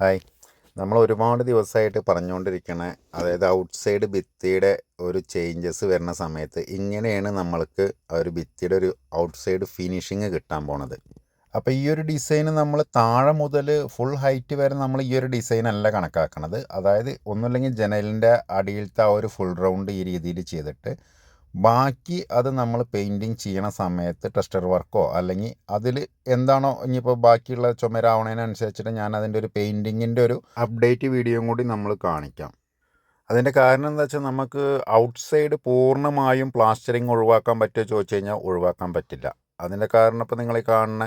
Hi. നമ്മൾ ഒരുപാട് ദിവസമായിട്ട് പറഞ്ഞുകൊണ്ടിരിക്കണ അതായത് ഔട്ട് സൈഡ് ഭിത്തിയുടെ ഒരു ചേഞ്ചസ് വരുന്ന സമയത്ത് ഇങ്ങനെയാണ് നമ്മൾക്ക് ആ ഒരു ഭിത്തിയുടെ ഒരു ഔട്ട് സൈഡ് ഫിനിഷിങ് കിട്ടാൻ പോണത്. അപ്പോൾ ഈ ഒരു ഡിസൈൻ നമ്മൾ താഴെ മുതൽ ഫുൾ ഹൈറ്റ് വരെ നമ്മൾ ഈ ഒരു ഡിസൈൻ അല്ല കണക്കാക്കണത്. അതായത് ഒന്നുമില്ലെങ്കിൽ ജനലിന്റെ അടിയിലത്തെ ആ ഒരു ഫുൾ റൗണ്ട് ഈ രീതിയിൽ ചെയ്തിട്ട് ബാക്കി അത് നമ്മൾ പെയിന്റിങ് ചെയ്യണ സമയത്ത് ടെസ്റ്റർ വർക്കോ അല്ലെങ്കിൽ അതിൽ എന്താണോ ഇനിയിപ്പോൾ ബാക്കിയുള്ള ചുമരാവണതിനനുസരിച്ചിട്ട് ഞാൻ അതിന്റെ ഒരു പെയിന്റിങ്ങിന്റെ ഒരു അപ്ഡേറ്റ് വീഡിയോയും കൂടി നമ്മൾ കാണിക്കാം. അതിന്റെ കാരണം എന്താ വെച്ചാൽ നമുക്ക് ഔട്ട്സൈഡ് പൂർണമായും പ്ലാസ്റ്ററിങ് ഒഴിവാക്കാൻ പറ്റുമോ ചോദിച്ചു കഴിഞ്ഞാൽ ഒഴിവാക്കാൻ പറ്റില്ല. അതിന്റെ കാരണം ഇപ്പോൾ നിങ്ങൾ കാണുന്ന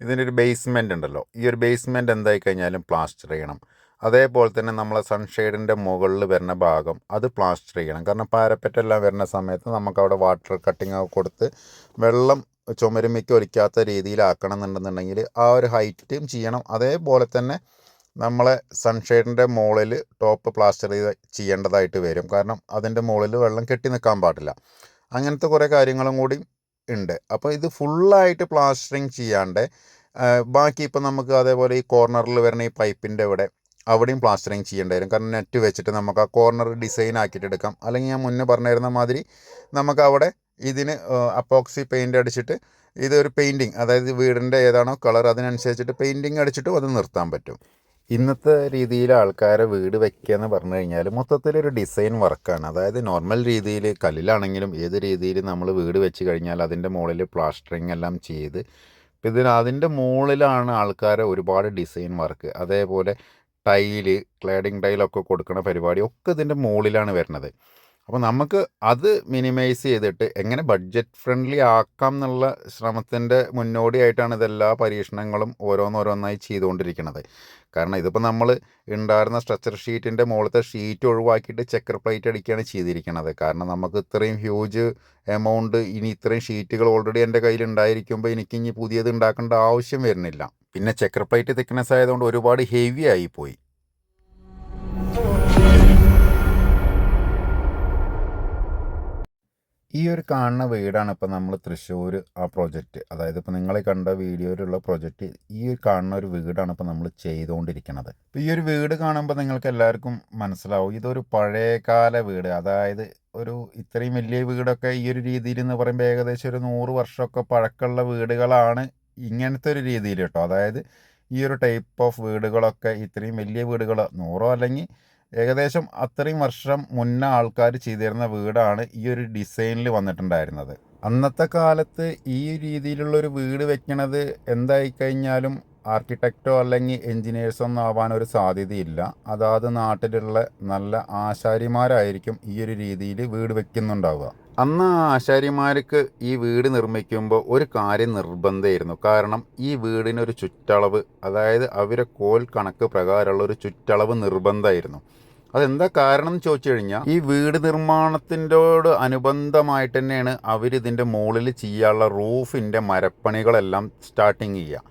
ഇതിന്റെ ഒരു ബേസ്മെന്റ് ഉണ്ടല്ലോ. ഈ ഒരു ബേസ്മെന്റ് എന്തായി കഴിഞ്ഞാലും പ്ലാസ്റ്റർ ചെയ്യണം. അതേപോലെ തന്നെ നമ്മളെ സൺഷെയ്ഡിന്റെ മുകളിൽ വരുന്ന ഭാഗം അത് പ്ലാസ്റ്റർ ചെയ്യണം. കാരണം പാരപ്പറ്റെല്ലാം വരുന്ന സമയത്ത് നമുക്കവിടെ വാട്ടർ കട്ടിങ് ഒക്കെ കൊടുത്ത് വെള്ളം ചുമരുമിക്ക് ഒലിക്കാത്ത രീതിയിലാക്കണം എന്നുണ്ടെന്നുണ്ടെങ്കിൽ ആ ഒരു ഹൈറ്റും ചെയ്യണം. അതേപോലെ തന്നെ നമ്മളെ സൺഷെയ്ഡിന്റെ മുകളിൽ ടോപ്പ് പ്ലാസ്റ്റർ ചെയ്ത് ചെയ്യേണ്ടതായിട്ട് വരും. കാരണം അതിന്റെ മുകളിൽ വെള്ളം കെട്ടി നിൽക്കാൻ പാടില്ല. അങ്ങനത്തെ കുറേ കാര്യങ്ങളും കൂടി ഉണ്ട്. അപ്പോൾ ഇത് ഫുള്ളായിട്ട് പ്ലാസ്റ്ററിങ് ചെയ്യാണ്ട് ബാക്കി ഇപ്പം നമുക്ക് അതേപോലെ ഈ കോർണറിൽ വരുന്ന ഈ പൈപ്പിന്റെ ഇവിടെ അവിടെയും പ്ലാസ്റ്ററിങ് ചെയ്യേണ്ടി വരും. കാരണം നെറ്റ് വെച്ചിട്ട് നമുക്ക് ആ കോർണർ ഡിസൈൻ ആക്കിയിട്ട് എടുക്കാം. അല്ലെങ്കിൽ ഞാൻ മുന്നേ പറഞ്ഞിരുന്ന മാതിരി നമുക്ക് അവിടെ ഇതിന് അപ്പോക്സി പെയിന്റ് അടിച്ചിട്ട് ഇതൊരു പെയിന്റിങ് അതായത് വീടിന്റെ ഏതാണോ കളർ അതിനനുസരിച്ചിട്ട് പെയിന്റിങ് അടിച്ചിട്ട് അത് നിർത്താൻ പറ്റും. ഇന്നത്തെ രീതിയിൽ ആൾക്കാരെ വീട് വെക്കുക എന്ന് പറഞ്ഞു കഴിഞ്ഞാൽ മൊത്തത്തിലൊരു ഡിസൈൻ വർക്കാണ് അതായത് നോർമൽ രീതിയിൽ കല്ലിലാണെങ്കിലും ഏത് രീതിയിൽ നമ്മൾ വീട് വെച്ച് കഴിഞ്ഞാൽ അതിന്റെ മുകളിൽ പ്ലാസ്റ്ററിങ് എല്ലാം ചെയ്ത് ഇതിന് അതിന്റെ മുകളിലാണ് ആൾക്കാരെ ഒരുപാട് ഡിസൈൻ വർക്ക് അതേപോലെ ടൈൽ ക്ലാഡിങ് ടൈലൊക്കെ കൊടുക്കുന്ന പരിപാടി ഒക്കെ ഇതിന്റെ മുകളിലാണ് വരുന്നത്. അപ്പോൾ നമുക്ക് അത് മിനിമൈസ് ചെയ്തിട്ട് എങ്ങനെ ബഡ്ജറ്റ് ഫ്രണ്ട്ലി ആക്കാം എന്നുള്ള ശ്രമത്തിന്റെ മുന്നോടിയായിട്ടാണ് ഇതെല്ലാ പരീക്ഷണങ്ങളും ഓരോന്നോരോന്നായി ചെയ്തുകൊണ്ടിരിക്കുന്നത്. കാരണം ഇതിപ്പോൾ നമ്മൾ ഉണ്ടായിരുന്ന സ്ട്രക്ചർ ഷീറ്റിന്റെ മുകളിലത്തെ ഷീറ്റ് ഒഴിവാക്കിയിട്ട് ചെക്കർ പ്ലേറ്റ് അടിക്കുകയാണ് ചെയ്തിരിക്കുന്നത് കാരണം നമുക്ക് ഇത്രയും ഹ്യൂജ് എമൗണ്ട് ഇനി ഇത്രയും ഷീറ്റുകൾ ഓൾറെഡി എന്റെ കയ്യിൽ ഉണ്ടായിരിക്കുമ്പോൾ എനിക്ക് ഇനി പുതിയത് ഉണ്ടാക്കേണ്ട ആവശ്യം വരുന്നില്ല. പിന്നെ ചെക്കർ പ്ലേറ്റ് തിക്നെസ് ആയതുകൊണ്ട് ഒരുപാട് ഹെവി ആയിപ്പോയി. ഈ ഒരു കാണുന്ന വീടാണ് ഇപ്പോൾ നമ്മൾ തൃശ്ശൂർ ആ പ്രോജക്റ്റ്. അതായത് ഇപ്പോൾ നിങ്ങൾ കണ്ട വീഡിയോയിലുള്ള പ്രോജക്റ്റ് ഈ ഒരു കാണുന്ന ഒരു വീടാണ് ഇപ്പോൾ നമ്മൾ ചെയ്തുകൊണ്ടിരിക്കുന്നത് ഇപ്പോൾ ഈ ഒരു വീട് കാണുമ്പോൾ നിങ്ങൾക്ക് എല്ലാവർക്കും മനസ്സിലാവും. ഇതൊരു പഴയകാല വീട്. അതായത് ഒരു ഇത്രയും വലിയ വീടൊക്കെ ഈ ഒരു രീതിയിൽ എന്ന് പറയുമ്പോൾ ഏകദേശം ഒരു നൂറ് വർഷമൊക്കെ പഴക്കമുള്ള വീടുകളാണ് ഇങ്ങനത്തെ ഒരു രീതിയിൽ കേട്ടോ. അതായത് ഈ ഒരു ടൈപ്പ് ഓഫ് വീടുകളൊക്കെ ഇത്രയും വലിയ വീടുകൾ നൂറോ അല്ലെങ്കിൽ ഏകദേശം അത്രയും വർഷം മുന്നേ ആൾക്കാർ ചെയ്തിരുന്ന വീടാണ് ഈ ഒരു ഡിസൈനിൽ വന്നിട്ടുണ്ടായിരുന്നത്. അന്നത്തെ കാലത്ത് ഈ രീതിയിലുള്ള ഒരു വീട് വെക്കണത് എന്തായി കഴിഞ്ഞാലും ആർക്കിടെക്റ്റോ അല്ലെങ്കിൽ എൻജിനീയേഴ്സോ ഒന്നും ആവാൻ ഒരു സാധ്യതയില്ല. അതാത് നാട്ടിലുള്ള നല്ല ആശാരിമാരായിരിക്കും ഈ ഒരു രീതിയിൽ വീട് വെക്കുന്നുണ്ടാവുക. അന്ന് ആശാരിമാർക്ക് ഈ വീട് നിർമ്മിക്കുമ്പോൾ ഒരു കാര്യം നിർബന്ധമായിരുന്നു. കാരണം ഈ വീടിനൊരു ചുറ്റളവ് അതായത് അവരെ കോൽ കണക്ക് പ്രകാരമുള്ള ഒരു ചുറ്റളവ് നിർബന്ധമായിരുന്നു. അതെന്താ കാരണം ചോദിച്ചു കഴിഞ്ഞാൽ ഈ വീട് നിർമ്മാണത്തിന്റെയോട് അനുബന്ധമായിട്ട് തന്നെയാണ് അവരിതിന്റെ മുകളിൽ ചെയ്യാനുള്ള റൂഫിന്റെ മരപ്പണികളെല്ലാം സ്റ്റാർട്ടിങ് ചെയ്യുക.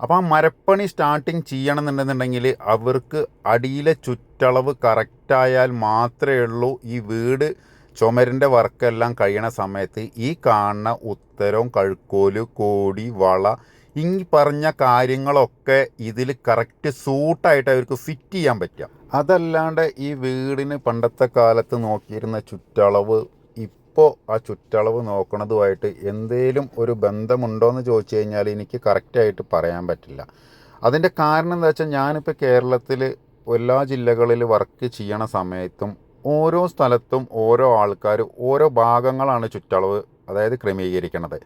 അപ്പോൾ ആ മരപ്പണി സ്റ്റാർട്ടിങ് ചെയ്യണമെന്നുണ്ടെന്നുണ്ടെങ്കിൽ അവർക്ക് അടിയിലെ ചുറ്റളവ് കറക്റ്റായാൽ മാത്രമേ ഉള്ളൂ ഈ വീട് ചുമരിന്റെ വർക്കെല്ലാം കഴിയണ സമയത്ത് ഈ കാണുന്ന ഉത്തരവും കഴുക്കോൽ കോടി വള ഈ പറഞ്ഞ കാര്യങ്ങളൊക്കെ ഇതിൽ കറക്റ്റ് സൂട്ടായിട്ട് അവർക്ക് ഫിറ്റ് ചെയ്യാൻ പറ്റുക. അതല്ലാണ്ട് ഈ വീടിന് പണ്ടത്തെ കാലത്ത് നോക്കിയിരുന്ന ചുറ്റളവ് ഇപ്പോൾ ആ ചുറ്റളവ് നോക്കണതുമായിട്ട് എന്തേലും ഒരു ബന്ധമുണ്ടോ എന്ന് ചോദിച്ചു കഴിഞ്ഞാൽ എനിക്ക് കറക്റ്റായിട്ട് പറയാൻ പറ്റില്ല. അതിന്റെ കാരണം എന്താ വെച്ചാൽ ഞാനിപ്പോൾ കേരളത്തിൽ എല്ലാ ജില്ലകളിൽ വർക്ക് ചെയ്യണ സമയത്തും ഓരോ സ്ഥലത്തും ഓരോ ആൾക്കാർ ഓരോ ഭാഗങ്ങളാണ് ചുറ്റളവ് അതായത് ക്രമീകരിക്കുന്നത്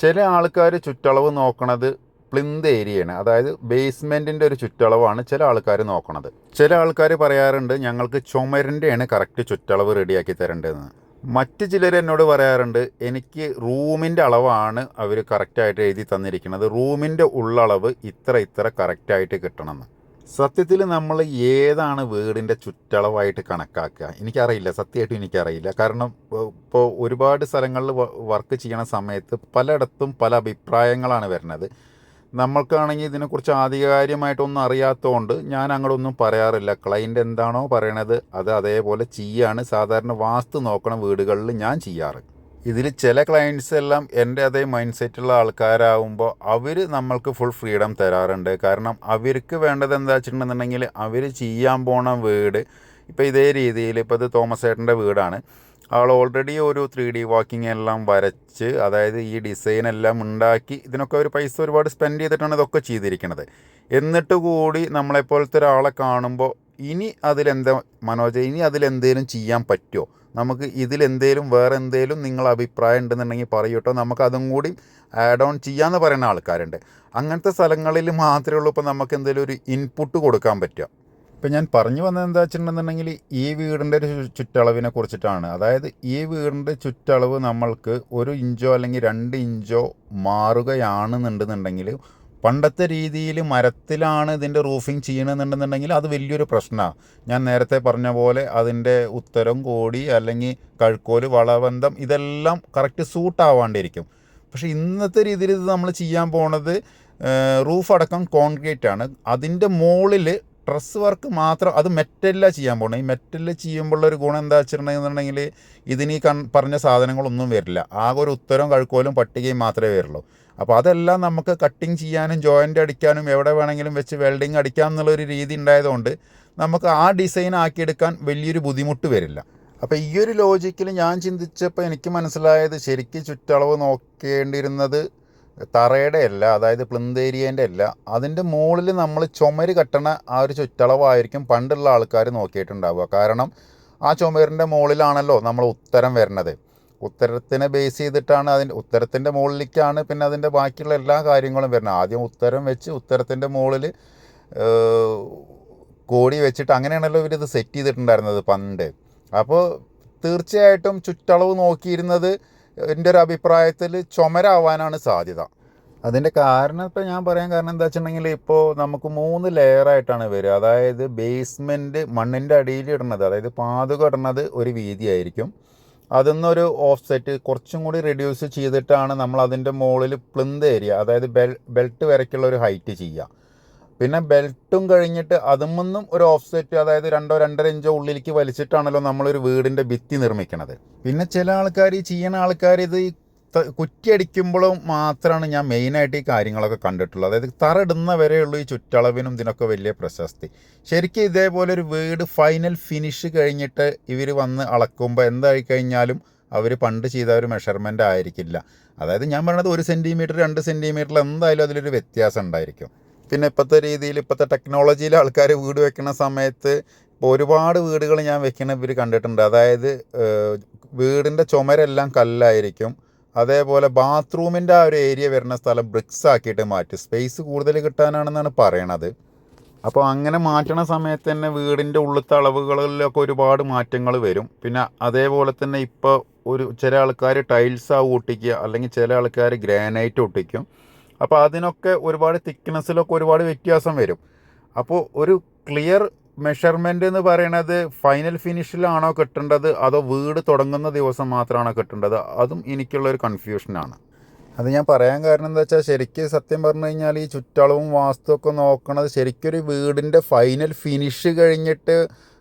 ചില ആൾക്കാർ ചുറ്റളവ് നോക്കണത് പ്ലിന്ത് ഏരിയയാണ്. അതായത് ബേസ്മെന്റിന്റെ ഒരു ചുറ്റളവാണ് ചില ആൾക്കാർ നോക്കണത്. ചില ആൾക്കാർ പറയാറുണ്ട് ഞങ്ങൾക്ക് ചുമരിന്റെയാണ് കറക്റ്റ് ചുറ്റളവ് റെഡിയാക്കി തരേണ്ടതെന്ന്. മറ്റ് ചിലർ എന്നോട് പറയാറുണ്ട് എനിക്ക് റൂമിന്റെ അളവാണ് അവർ കറക്റ്റായിട്ട് എഴുതി തന്നിരിക്കുന്നത് റൂമിന്റെ ഉള്ളളവ് ഇത്ര ഇത്ര കറക്റ്റായിട്ട് കിട്ടണമെന്ന്. സത്യത്തിൽ നമ്മൾ ഏതാണ് വീടിന്റെ ചുറ്റളവായിട്ട് കണക്കാക്കുക? എനിക്കറിയില്ല. സത്യമായിട്ടും എനിക്കറിയില്ല. കാരണം ഇപ്പോൾ ഒരുപാട് സ്ഥലങ്ങളിൽ വർക്ക് ചെയ്യണ സമയത്ത് പലയിടത്തും പല അഭിപ്രായങ്ങളാണ് വരുന്നത്. നമ്മൾക്കാണെങ്കിൽ ഇതിനെക്കുറിച്ച് ആധികാരികമായിട്ടൊന്നും അറിയാത്തതുകൊണ്ട് ഞാൻ അങ്ങോട്ടൊന്നും പറയാറില്ല. ക്ലൈന്റ് എന്താണോ പറയണത് അത് അതേപോലെ ചെയ്യാണ്. സാധാരണ വാസ്തു നോക്കണ വീടുകളിൽ ഞാൻ ചെയ്യാറ്. ഇതിൽ ചില ക്ലയൻസ് എല്ലാം എന്റെ അതേ മൈൻഡ് സെറ്റുള്ള ആൾക്കാരാകുമ്പോൾ അവർ നമ്മൾക്ക് ഫുൾ ഫ്രീഡം തരാറുണ്ട്. കാരണം അവർക്ക് വേണ്ടത് എന്താ വെച്ചിട്ടുണ്ടെന്നുണ്ടെങ്കിൽ അവർ ചെയ്യാൻ പോണ വീട് ഇപ്പോൾ ഇതേ രീതിയിൽ ഇപ്പോൾ ഇത് തോമസ് ഏട്ടന്റെ വീടാണ്. ആൾ ഓൾറെഡി ഒരു ത്രീ ഡി വാക്കിംഗ് എല്ലാം വരച്ച് അതായത് ഈ ഡിസൈൻ എല്ലാം ഉണ്ടാക്കി ഇതിനൊക്കെ ഒരു പൈസ ഒരുപാട് സ്പെൻഡ് ചെയ്തിട്ടാണ് ഇതൊക്കെ ചെയ്തിരിക്കുന്നത് എന്നിട്ട് കൂടി നമ്മളെപ്പോലത്തെ ഒരാളെ കാണുമ്പോൾ ഇനി അതിലെന്താ മനോജ് ഇനി അതിലെന്തേലും ചെയ്യാൻ പറ്റുമോ നമുക്ക് ഇതിലെന്തേലും വേറെ എന്തേലും നിങ്ങൾ അഭിപ്രായം ഉണ്ടെന്നുണ്ടെങ്കിൽ പറയൂട്ടോ. നമുക്ക് അതും കൂടി ആഡ് ഓൺ ചെയ്യാമെന്ന് പറയുന്ന ആൾക്കാരുണ്ട്. അങ്ങനത്തെ സ്ഥലങ്ങളിൽ മാത്രമേ ഉള്ളൂ ഇപ്പോൾ നമുക്ക് എന്തെങ്കിലും ഒരു ഇൻപുട്ട് കൊടുക്കാൻ പറ്റുക. ഇപ്പം ഞാൻ പറഞ്ഞു വന്നത് എന്താ വെച്ചിട്ടുണ്ടെന്നുണ്ടെങ്കിൽ ഈ വീടിന്റെ ഒരു ചുറ്റളവിനെ കുറിച്ചിട്ടാണ്. അതായത് ഈ വീടിന്റെ ചുറ്റളവ് നമ്മൾക്ക് ഒരു ഇഞ്ചോ അല്ലെങ്കിൽ രണ്ട് ഇഞ്ചോ മാറുകയാണെന്നുണ്ടെന്നുണ്ടെങ്കിൽ പണ്ടത്തെ രീതിയിൽ മരത്തിലാണ് ഇതിന്റെ റൂഫിങ് ചെയ്യണമെന്നുണ്ടെന്നുണ്ടെങ്കിൽ അത് വലിയൊരു പ്രശ്നമാണ്. ഞാൻ നേരത്തെ പറഞ്ഞ പോലെ അതിന്റെ ഉത്തരം കോടി അല്ലെങ്കിൽ കഴുക്കോൽ വളബന്ധം ഇതെല്ലാം കറക്റ്റ് സൂട്ട് ആവാണ്ടിരിക്കും പക്ഷേ ഇന്നത്തെ രീതിയിൽ ഇത് നമ്മൾ ചെയ്യാൻ പോണത് റൂഫ് അടക്കം കോൺക്രീറ്റ് ആണ്. അതിന്റെ മുകളിൽ ഡ്രസ് വർക്ക് മാത്രം അത് മെറ്റലിലാണ് ചെയ്യാൻ പോകണം ഈ മെറ്റലിൽ ചെയ്യുമ്പോഴുള്ള ഒരു ഗുണം എന്താ വെച്ചിട്ടുണ്ടെന്നുണ്ടെങ്കിൽ ഇതിന് ഈ കൺ പറഞ്ഞ സാധനങ്ങളൊന്നും വരില്ല. ആകെ ഒരു ഉത്തരവും കഴുക്കോലും പട്ടികയും മാത്രമേ വരുള്ളൂ. അപ്പോൾ അതെല്ലാം നമുക്ക് കട്ടിങ് ചെയ്യാനും ജോയിന്റ് അടിക്കാനും എവിടെ വേണമെങ്കിലും വെച്ച് വെൽഡിങ് അടിക്കാം എന്നുള്ളൊരു രീതി ഉണ്ടായതുകൊണ്ട് നമുക്ക് ആ ഡിസൈൻ ആക്കിയെടുക്കാൻ വലിയൊരു ബുദ്ധിമുട്ട് വരില്ല. അപ്പോൾ ഈ ഒരു ലോജിക്കിൽ ഞാൻ ചിന്തിച്ചപ്പോൾ എനിക്ക് മനസ്സിലായത് ശരിക്കും ചുറ്റളവ് നോക്കേണ്ടിയിരുന്നത് തറയുടെ അല്ല അതായത് പ്ലിന്തേരിയേന്റെ അല്ല അതിന്റെ മുകളിൽ നമ്മൾ ചുമര് കെട്ടണ ആ ഒരു ചുറ്റളവായിരിക്കും പണ്ടുള്ള ആൾക്കാർ നോക്കിയിട്ടുണ്ടാവുക. കാരണം ആ ചുമരിന്റെ മുകളിലാണല്ലോ നമ്മൾ ഉത്തരം വരുന്നത് ഉത്തരത്തിനെ ബേസ് ചെയ്തിട്ടാണ് അതിന്റെ ഉത്തരത്തിന്റെ മുകളിലേക്കാണ് പിന്നെ അതിന്റെ ബാക്കിയുള്ള എല്ലാ കാര്യങ്ങളും വരുന്നത്. ആദ്യം ഉത്തരം വെച്ച് ഉത്തരത്തിന്റെ മുകളിൽ കോടി വെച്ചിട്ട് അങ്ങനെയാണല്ലോ ഇവരിത് സെറ്റ് ചെയ്തിട്ടുണ്ടായിരുന്നത് പണ്ട്. അപ്പോൾ തീർച്ചയായിട്ടും ചുറ്റളവ് നോക്കിയിരുന്നത് എന്റെ ഒരു അഭിപ്രായത്തിൽ ചുമരാവാനാണ് സാധ്യത. അതിന്റെ കാരണം ഇപ്പോൾ ഞാൻ പറയാൻ കാരണം എന്താ വെച്ചിട്ടുണ്ടെങ്കിൽ ഇപ്പോൾ നമുക്ക് മൂന്ന് ലെയറായിട്ടാണ് വരിക. അതായത് ബേസ്മെന്റ് മണ്ണിന്റെ അടിയിൽ ഇടുന്നത് അതായത് പാതുക ഇടുന്നത് ഒരു വീതിയായിരിക്കും. അതിന്നൊരു ഓഫ് സെറ്റ് കുറച്ചും കൂടി റെഡ്യൂസ് ചെയ്തിട്ടാണ് നമ്മൾ അതിന്റെ മുകളിൽ പ്ലിന്ത് ഏരിയ അതായത് ബെൽ ബെൽറ്റ് വരയ്ക്കുള്ള ഒരു ഹൈറ്റ് ചെയ്യുക. പിന്നെ ബെൽറ്റും കഴിഞ്ഞിട്ട് അതുമൊന്നും ഒരു ഓഫ്സെറ്റ് അതായത് രണ്ടോ രണ്ടര ഇഞ്ചോ ഉള്ളിലേക്ക് വലിച്ചിട്ടാണല്ലോ നമ്മളൊരു വീടിന്റെ ഭിത്തി നിർമ്മിക്കണത്. പിന്നെ ചില ആൾക്കാർ ഈ ആൾക്കാർ ഇത് കുറ്റിയടിക്കുമ്പോഴും മാത്രമാണ് ഞാൻ മെയിനായിട്ട് ഈ കാര്യങ്ങളൊക്കെ കണ്ടിട്ടുള്ളത്. അതായത് തറ ഇടുന്നവരെയുള്ളൂ ഈ ചുറ്റളവിനും ഇതിനൊക്കെ വലിയ പ്രശസ്തി. ശരിക്കും ഇതേപോലെ ഒരു വീട് ഫൈനൽ ഫിനിഷ് കഴിഞ്ഞിട്ട് ഇവർ വന്ന് അളക്കുമ്പോൾ എന്തായി കഴിഞ്ഞാലും അവർ പണ്ട് ചെയ്ത ഒരു മെഷർമെന്റ് ആയിരിക്കില്ല. അതായത് ഞാൻ പറഞ്ഞത് ഒരു സെന്റിമീറ്റർ രണ്ട് സെന്റിമീറ്ററിൽ എന്തായാലും അതിലൊരു വ്യത്യാസം ഉണ്ടായിരിക്കും. പിന്നെ ഇപ്പോഴത്തെ രീതിയിൽ ഇപ്പോഴത്തെ ടെക്നോളജിയിൽ ആൾക്കാർ വീട് വെക്കുന്ന സമയത്ത് ഇപ്പോൾ ഒരുപാട് വീടുകൾ ഞാൻ വെക്കുന്ന ഇവർ കണ്ടിട്ടുണ്ട്. അതായത് വീടിന്റെ ചുമരെല്ലാം കല്ലായിരിക്കും. അതേപോലെ ബാത്റൂമിന്റെ ആ ഒരു ഏരിയ വരുന്ന സ്ഥലം ബ്രിക്സ് ആക്കിയിട്ട് മാറ്റി. സ്പേസ് കൂടുതൽ കിട്ടാനാണെന്നാണ് പറയണത്. അപ്പോൾ അങ്ങനെ മാറ്റണ സമയത്ത് തന്നെ വീടിന്റെ ഉള്ളിലത്തെ അളവുകളിലൊക്കെ ഒരുപാട് മാറ്റങ്ങൾ വരും. പിന്നെ അതേപോലെ തന്നെ ഇപ്പോൾ ഒരു ചില ആൾക്കാർ ടൈൽസ് ആ ഒട്ടിക്കുക അല്ലെങ്കിൽ ചില ആൾക്കാർ ഗ്രാനൈറ്റ് ഒട്ടിക്കും അപ്പോൾ അതിനൊക്കെ ഒരുപാട് തിക്നെസ്സിലൊക്കെ ഒരുപാട് വ്യത്യാസം വരും. അപ്പോൾ ഒരു ക്ലിയർ മെഷർമെന്റ് എന്ന് പറയണത് ഫൈനൽ ഫിനിഷിലാണോ കിട്ടേണ്ടത്? അതോ വീട് തുടങ്ങുന്ന ദിവസം മാത്രമാണോ കിട്ടേണ്ടത്? അതും എനിക്കുള്ള ഒരു കൺഫ്യൂഷനാണ് അത് ഞാൻ പറയാൻ കാരണം എന്താ വെച്ചാൽ ശരിക്കും സത്യം പറഞ്ഞു കഴിഞ്ഞാൽ ഈ ചുറ്റളവും വാസ്തുവൊക്കെ നോക്കണത് ശരിക്കും ഒരു വീടിന്റെ ഫൈനൽ ഫിനിഷ് കഴിഞ്ഞിട്ട്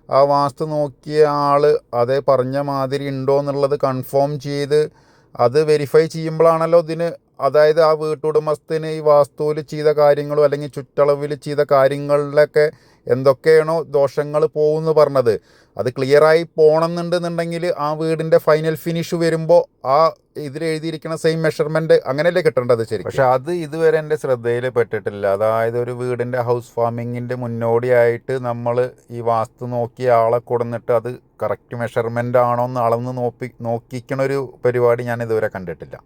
ആ വാസ്തു നോക്കിയ ആൾ അതേ പറഞ്ഞ മാതിരി ഉണ്ടോ എന്നുള്ളത് കൺഫേം ചെയ്ത് അത് വെരിഫൈ ചെയ്യുമ്പോഴാണല്ലോ ഇതിന് അതായത് ആ വീട്ടുടമസ്ഥന് ഈ വാസ്തുവിൽ ചെയ്ത കാര്യങ്ങളോ അല്ലെങ്കിൽ ചുറ്റളവിൽ ചെയ്ത കാര്യങ്ങളിലൊക്കെ എന്തൊക്കെയാണോ ദോഷങ്ങൾ പോകുമെന്ന് പറഞ്ഞത്. അത് ക്ലിയറായി പോകണമെന്നുണ്ടെന്നുണ്ടെങ്കിൽ ആ വീടിന്റെ ഫൈനൽ ഫിനിഷ് വരുമ്പോൾ ആ ഇതിൽ എഴുതിയിരിക്കുന്ന സെയിം മെഷർമെന്റ് അങ്ങനെയല്ലേ കിട്ടേണ്ടത് ശരി പക്ഷെ അത് ഇതുവരെ എന്റെ ശ്രദ്ധയിൽ പെട്ടിട്ടില്ല. അതായത് ഒരു വീടിന്റെ ഹൗസ് ഫാമിങ്ങിന്റെ മുന്നോടിയായിട്ട് നമ്മൾ ഈ വാസ്തു നോക്കിയ ആളെ കൊടുന്നിട്ട് അത് കറക്റ്റ് മെഷർമെന്റ് ആണോ എന്ന് അളന്ന് നോക്കി നോക്കിക്കണ ഒരു പരിപാടി ഞാൻ ഇതുവരെ കണ്ടിട്ടില്ല.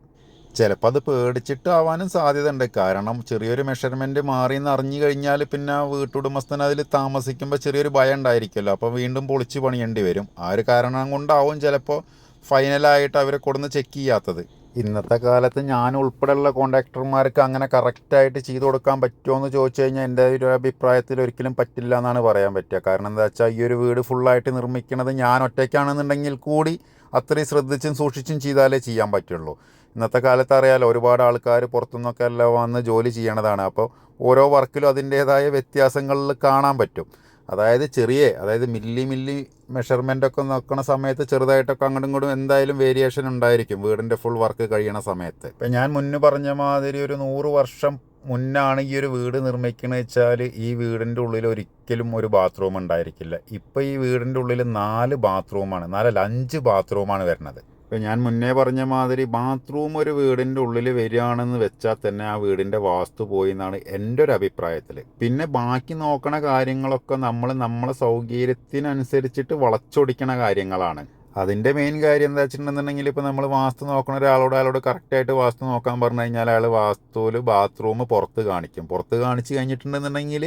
ചിലപ്പോൾ അത് പേടിച്ചിട്ട് ആവാനും സാധ്യതയുണ്ട്. കാരണം ചെറിയൊരു മെഷർമെന്റ് മാറി എന്ന് അറിഞ്ഞു കഴിഞ്ഞാൽ പിന്നെ ആ വീട്ടുടമസ്ഥൻ അതിൽ താമസിക്കുമ്പോൾ ചെറിയൊരു ഭയം ഉണ്ടായിരിക്കുമല്ലോ. അപ്പോൾ വീണ്ടും പൊളിച്ച് പണിയേണ്ടി വരും. ആ ഒരു കാരണം കൊണ്ടാവും ചിലപ്പോൾ ഫൈനലായിട്ട് അവരെ കൊടുന്ന് ചെക്ക് ചെയ്യാത്തത്. ഇന്നത്തെ കാലത്ത് ഞാൻ ഉൾപ്പെടെയുള്ള കോൺട്രാക്ടർമാർക്ക് അങ്ങനെ കറക്റ്റായിട്ട് ചെയ്തു കൊടുക്കാൻ പറ്റുമോ എന്ന് ചോദിച്ചു കഴിഞ്ഞാൽ എന്റെ ഒരു അഭിപ്രായത്തിൽ ഒരിക്കലും പറ്റില്ല എന്നാണ് പറയാൻ പറ്റുക. കാരണം എന്താ വെച്ചാൽ ഈ ഒരു വീട് ഫുള്ളായിട്ട് നിർമ്മിക്കുന്നത് ഞാൻ ഒറ്റയ്ക്കാണെന്നുണ്ടെങ്കിൽ കൂടി അത്രയും ശ്രദ്ധിച്ചും സൂക്ഷിച്ചും ചെയ്താലേ ചെയ്യാൻ പറ്റുള്ളൂ. ഇന്നത്തെ കാലത്ത് അറിയാലോ ഒരുപാട് ആൾക്കാർ പുറത്തുനിന്നൊക്കെ എല്ലാം വന്ന് ജോലി ചെയ്യണതാണ്. അപ്പോൾ ഓരോ വർക്കിലും അതിന്റേതായ വ്യത്യാസങ്ങളിൽ കാണാൻ പറ്റും. അതായത് ചെറിയ അതായത് മില്ലി മില്ലി മെഷർമെന്റ് ഒക്കെ നോക്കണ സമയത്ത് ചെറുതായിട്ടൊക്കെ അങ്ങോട്ടും ഇങ്ങോട്ടും എന്തായാലും വേരിയേഷൻ ഉണ്ടായിരിക്കും. വീടിന്റെ ഫുൾ വർക്ക് കഴിയണ സമയത്ത്. ഇപ്പം ഞാൻ മുന്നേ പറഞ്ഞ മാതിരി ഒരു നൂറ് വർഷം മുന്നാണ് ഈ ഒരു വീട് നിർമ്മിക്കണമെന്ന് വെച്ചാൽ ഈ വീടിന്റെ ഉള്ളിൽ ഒരിക്കലും ഒരു ബാത്റൂം ഉണ്ടായിരിക്കില്ല. ഇപ്പോൾ ഈ വീടിന്റെ ഉള്ളിൽ നാല് ബാത്റൂമാണ് നാലല്ല അഞ്ച് ബാത്റൂമാണ് വരുന്നത്. ഇപ്പം ഞാൻ മുന്നേ പറഞ്ഞ മാതിരി ബാത്റൂം ഒരു വീടിന്റെ ഉള്ളിൽ വരികയാണെന്ന് വെച്ചാൽ തന്നെ ആ വീടിന്റെ വാസ്തു പോയി എന്നാണ് എന്റെ ഒരു അഭിപ്രായത്തിൽ പിന്നെ ബാക്കി നോക്കണ കാര്യങ്ങളൊക്കെ നമ്മൾ നമ്മളെ സൗകര്യത്തിനനുസരിച്ചിട്ട് വളച്ചൊടിക്കണ കാര്യങ്ങളാണ്. അതിന്റെ മെയിൻ കാര്യം എന്താ വെച്ചിട്ടുണ്ടെന്നുണ്ടെങ്കിൽ ഇപ്പോൾ നമ്മൾ വാസ്തു നോക്കണ ഒരാളോട് അയാളോട് കറക്റ്റായിട്ട് വാസ്തു നോക്കാൻ പറഞ്ഞു കഴിഞ്ഞാൽ അയാൾ വാസ്തുവിൽ ബാത്റൂം പുറത്ത് കാണിക്കും. പുറത്ത് കാണിച്ച് കഴിഞ്ഞിട്ടുണ്ടെന്നുണ്ടെങ്കിൽ